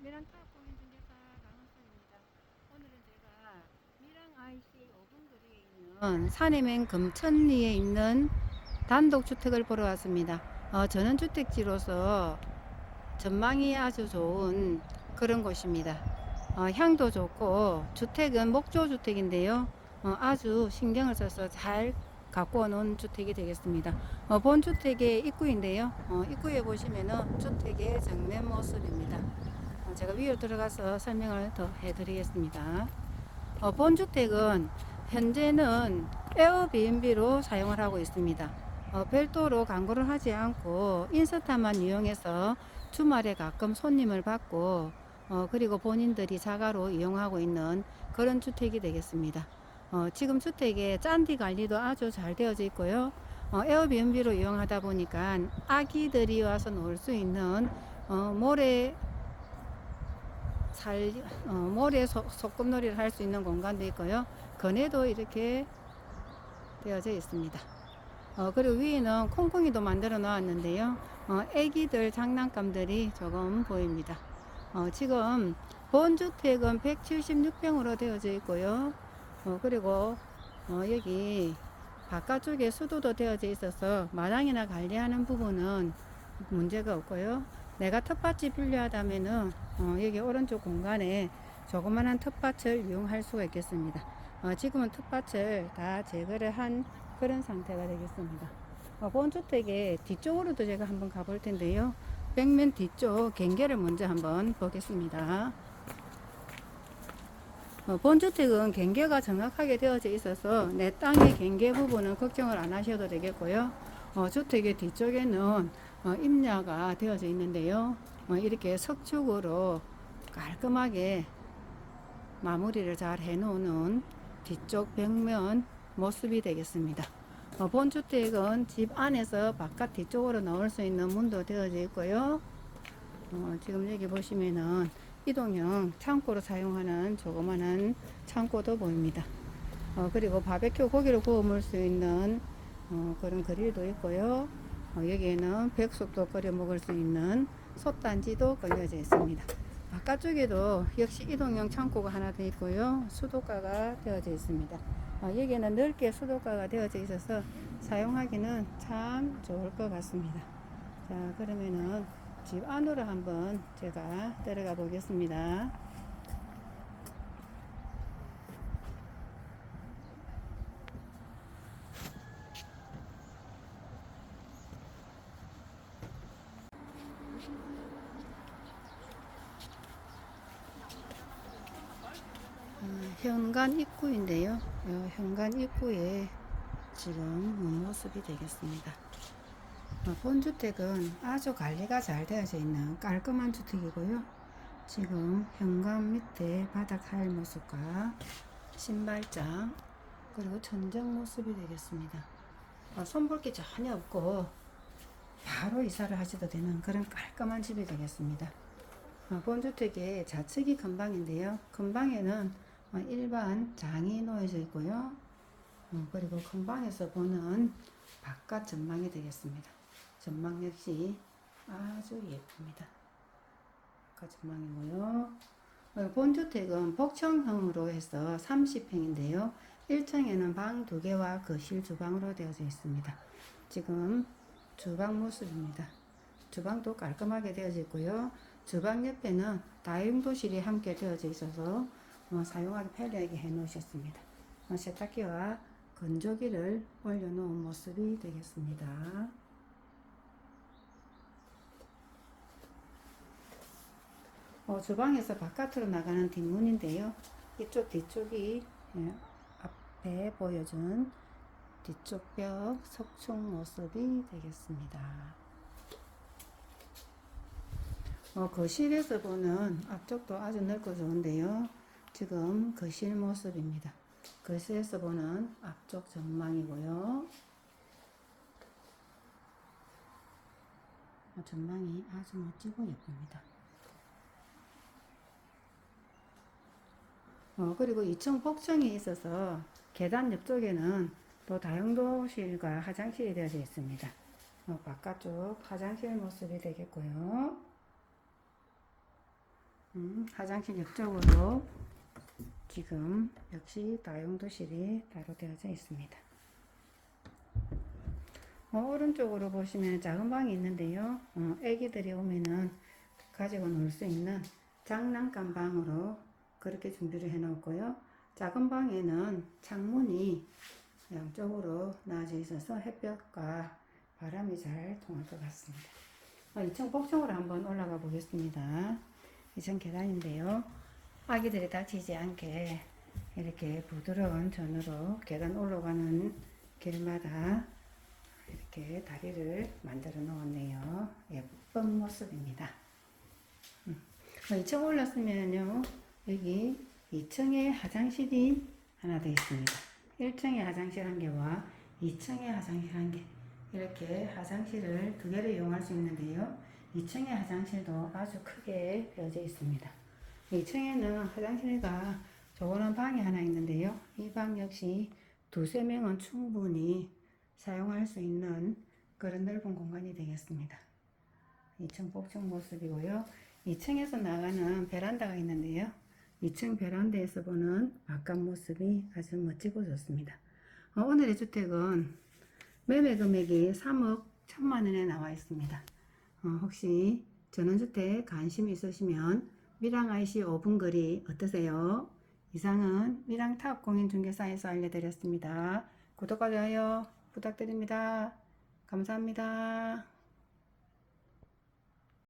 미랑 타고인 중개사 강은수입니다. 오늘은 제가 미랑 IC 5분 거리에 있는 산해면 금천리에 있는 단독주택을 보러 왔습니다. 어, 전원주택지로서 전망이 아주 좋은 그런 곳입니다. 어, 향도 좋고 주택은 목조주택인데요. 어, 아주 신경을 써서 잘 갖고 놓은 주택이 되겠습니다. 어, 본 주택의 입구인데요. 어, 입구에 보시면은 주택의 정면 모습입니다. 어, 제가 위로 들어가서 설명을 더 해드리겠습니다. 어, 본 주택은 현재는 에어비앤비로 사용을 하고 있습니다. 어, 별도로 광고를 하지 않고 인스타만 이용해서 주말에 가끔 손님을 받고 어, 그리고 본인들이 자가로 이용하고 있는 그런 주택이 되겠습니다. 어, 지금 주택의 짠디 관리도 아주 잘 되어져 있고요. 어, 에어비앤비로 이용하다 보니까 아기들이 와서 놀 수 있는 어, 모래 살 어, 모래 소, 소꿉놀이를 할 수 있는 공간도 있고요. 건에도 이렇게 되어져 있습니다. 어, 그리고 위에는 콩콩이도 만들어 놓았는데요. 어, 애기들 장난감들이 조금 보입니다. 어, 지금 본주택은 176평으로 되어져 있고요. 어, 그리고 어, 여기 바깥쪽에 수도도 되어져 있어서 마당이나 관리하는 부분은 문제가 없고요. 내가 텃밭이 필요하다면은 어, 여기 오른쪽 공간에 조그만한 텃밭을 이용할 수가 있겠습니다. 어, 지금은 텃밭을 다 제거를 한 그런 상태가 되겠습니다. 어, 본주택의 뒤쪽으로도 제가 한번 가볼 텐데요. 벽면 뒤쪽 경계를 먼저 한번 보겠습니다. 어, 본주택은 경계가 정확하게 되어져 있어서 내 땅의 경계 부분은 걱정을 안 하셔도 되겠고요. 어, 주택의 뒤쪽에는 어, 임야가 되어져 있는데요. 어, 이렇게 석축으로 깔끔하게 마무리를 잘 해놓는 뒤쪽 벽면 모습이 되겠습니다. 어, 본주택은 집 안에서 바깥 뒤쪽으로 나올 수 있는 문도 되어져 있고요. 어, 지금 여기 보시면은 이동형 창고로 사용하는 조그마한 창고도 보입니다. 어, 그리고 바베큐 고기를 구워 먹을 수 있는 어, 그런 그릴도 있고요. 어, 여기에는 백숙도 끓여 먹을 수 있는 솥단지도 걸려져 있습니다. 바깥쪽에도 역시 이동형 창고가 하나 되어 있고요. 수도가가 되어져 있습니다. 어, 여기는 넓게 수도가가 되어져 있어서 사용하기는 참 좋을 것 같습니다. 자, 그러면은 집 안으로 한번 제가 들어가 보겠습니다. 어, 현관 입구인데요. 어, 현관 입구에 지금 모습이 되겠습니다. 어, 본주택은 아주 관리가 잘 되어져 있는 깔끔한 주택이고요. 지금 현관 밑에 바닥 타일 모습과 신발장 그리고 천정 모습이 되겠습니다. 어, 손볼 게 전혀 없고 바로 이사를 하셔도 되는 그런 깔끔한 집이 되겠습니다. 어, 본주택의 좌측이 건방인데요. 건방에는 어, 일반 장이 놓여져 있고요. 어, 그리고 건방에서 보는 바깥 전망이 되겠습니다. 전망 역시 아주 예쁩니다. 바깥 전망이고요. 어, 본주택은 복층형으로 해서 30평인데요. 1층에는 방두 개와 거실 주방으로 되어져 있습니다. 지금 주방 모습입니다. 주방도 깔끔하게 되어져 있고요. 주방 옆에는 다용도실이 함께 되어져 있어서 어, 사용하기 편리하게 해 놓으셨습니다. 어, 세탁기와 건조기를 올려놓은 모습이 되겠습니다. 어, 주방에서 바깥으로 나가는 뒷문인데요. 이쪽 뒤쪽이 예, 앞에 보여준 뒤쪽 벽 석축 모습이 되겠습니다. 어, 거실에서 보는 앞쪽도 아주 넓고 좋은데요. 지금 거실 모습입니다. 거실에서 보는 앞쪽 전망이고요. 어, 전망이 아주 멋지고 예쁩니다. 어, 그리고 2층 복층에 있어서 계단 옆쪽에는 또 다용도실과 화장실이 되어져 있습니다. 어, 바깥쪽 화장실 모습이 되겠고요. 음, 화장실 옆쪽으로 지금 역시 다용도실이 따로 되어져 있습니다. 어, 오른쪽으로 보시면 작은 방이 있는데요. 어, 애기들이 오면은 가지고 놀 수 있는 장난감 방으로 그렇게 준비를 해 놓았고요. 작은 방에는 창문이 양쪽으로 나와져 있어서 햇볕과 바람이 잘 통할 것 같습니다. 어, 2층 복층으로 한번 올라가 보겠습니다. 2층 계단인데요. 아기들이 다치지 않게 이렇게 부드러운 전으로 계단 올라가는 길마다 이렇게 다리를 만들어 놓았네요. 예쁜 모습입니다. 음. 2층 올랐으면요. 여기 2층에 화장실이 하나 되어 있습니다. 1층에 화장실 한 개와 2층에 화장실 한 개. 이렇게 화장실을 두 개를 이용할 수 있는데요. 2층의 화장실도 아주 크게 되어져 있습니다. 2층에는 화장실과 조그란 방이 하나 있는데요. 이 방 역시 두세 명은 충분히 사용할 수 있는 그런 넓은 공간이 되겠습니다. 2층 복층 모습이고요. 2층에서 나가는 베란다가 있는데요. 2층 베란다에서 보는 바깥 모습이 아주 멋지고 좋습니다. 어, 오늘의 주택은 매매 금액이 3억 1천만 원에 나와 있습니다. 어, 혹시 전원주택 관심 있으시면 미랑 IC 5분 거리 어떠세요? 이상은 미랑 탑 공인중개사에서 알려드렸습니다. 구독과 좋아요 부탁드립니다. 감사합니다.